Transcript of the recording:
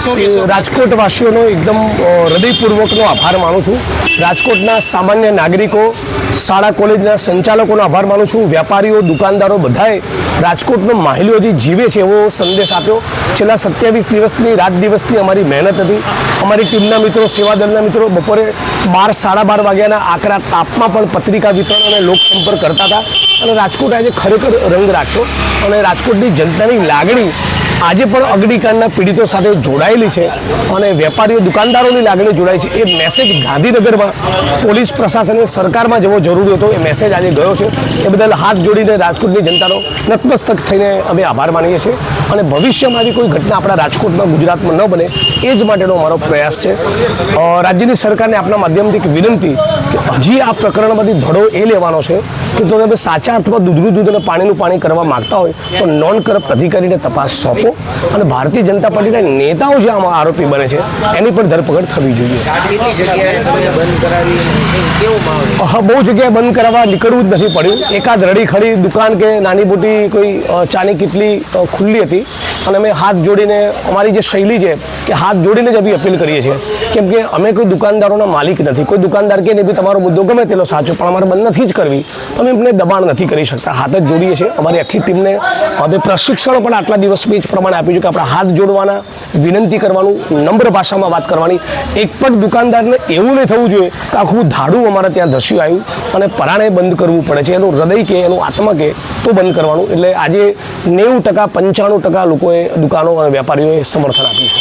રાજકોટ વાસીઓનો એકદમ હૃદયપૂર્વકનો આભાર માનું છું. રાજકોટના સામાન્ય નાગરિકો, શાળા કોલેજના સંચાલકોનો આભાર માનું છું. વેપારીઓ, દુકાનદારો બધાએ રાજકોટનો માહિલીઓ જે જીવે છે એવો સંદેશ આપ્યો. છેલ્લા સત્યાવીસ દિવસની, રાત દિવસની અમારી મહેનત હતી. અમારી ટીમના મિત્રો, સેવાદળના મિત્રો બપોરે બાર, સાડા બાર વાગ્યાના આકરા તાપમાં પણ પત્રિકા વિતરણ અને લોકસંપર્ક કરતા હતા. અને રાજકોટ આજે ખરેખર રંગ રાખ્યો. અને રાજકોટની જનતાની લાગણી આજે પણ અગ્નિકાંડના પીડિતો સાથે જોડાયેલી છે અને વેપારીઓ, દુકાનદારોની લાગણી જોડાય છે. એ મેસેજ ગાંધીનગરમાં પોલીસ પ્રશાસને સરકારમાં જવો જરૂરી હતો. એ મેસેજ આજે ગયો છે. એ બદલ હાથ જોડીને રાજકોટની જનતાનો નતમસ્તક થઈને અમે આભાર માનીએ છીએ. અને ભવિષ્યમાં આવી કોઈ ઘટના આપણા રાજકોટમાં, ગુજરાતમાં ન બને, એ જ માટેનો અમારો પ્રયાસ છે. રાજ્યની સરકારને આપના માધ્યમથી એક વિનંતી કે હજી આ પ્રકરણમાંથી ધડો એ લેવાનો છે કે તમે સાચા અર્થમાં દૂધનું દૂધ અને પાણીનું પાણી કરવા માંગતા હોય તો નોન કરપ્ટ અધિકારીને તપાસ સોંપો અને ભારતીય જનતા પાર્ટીના નેતાઓ જે આમાં આરોપી બને છે એની પણ ધરપકડ થવી જોઈએ. હા, બહુ જગ્યાએ બંધ કરાવવા નીકળવું જ નથી પડ્યું. એકાદ રડી ખડી દુકાન કે નાની મોટી કોઈ ચાની કેટલી ખુલ્લી હતી. અને અમે હાથ જોડીને અમારી જે શૈલી છે કે હાથ જોડીને જ અમે અપીલ કરીએ છીએ. કેમ કે અમે કોઈ દુકાનદારોના માલિક નથી. કોઈ દુકાનદાર કે બી તમારો મુદ્દો ગમે તેલો સાચો પણ અમારે બંધ નથી જ કરવી. અમે એમને દબાણ નથી કરી શકતા. હાથ જ જોડીએ છીએ. અમારી આખી ટીમને હવે પ્રશિક્ષણ પણ આટલા દિવસ જ પ્રમાણે આપ્યું છે કે આપણે હાથ જોડવાના, વિનંતી કરવાનું, નમ્ર ભાષામાં વાત કરવાની. એક પણ દુકાનદારને એવું નહીં થવું જોઈએ કે આખું ધાડું અમારે ત્યાં ધસ્યું આવ્યું અને પરાણે બંધ કરવું પડે છે. એનું હૃદય કે, એનું આત્મા કે, તો બંધ કરવાનું. એટલે આજે નેવું ટકા, પંચાણું ટકા લોકોએ દુકાનો અને વેપારીઓએ સમર્થન આપ્યું છે.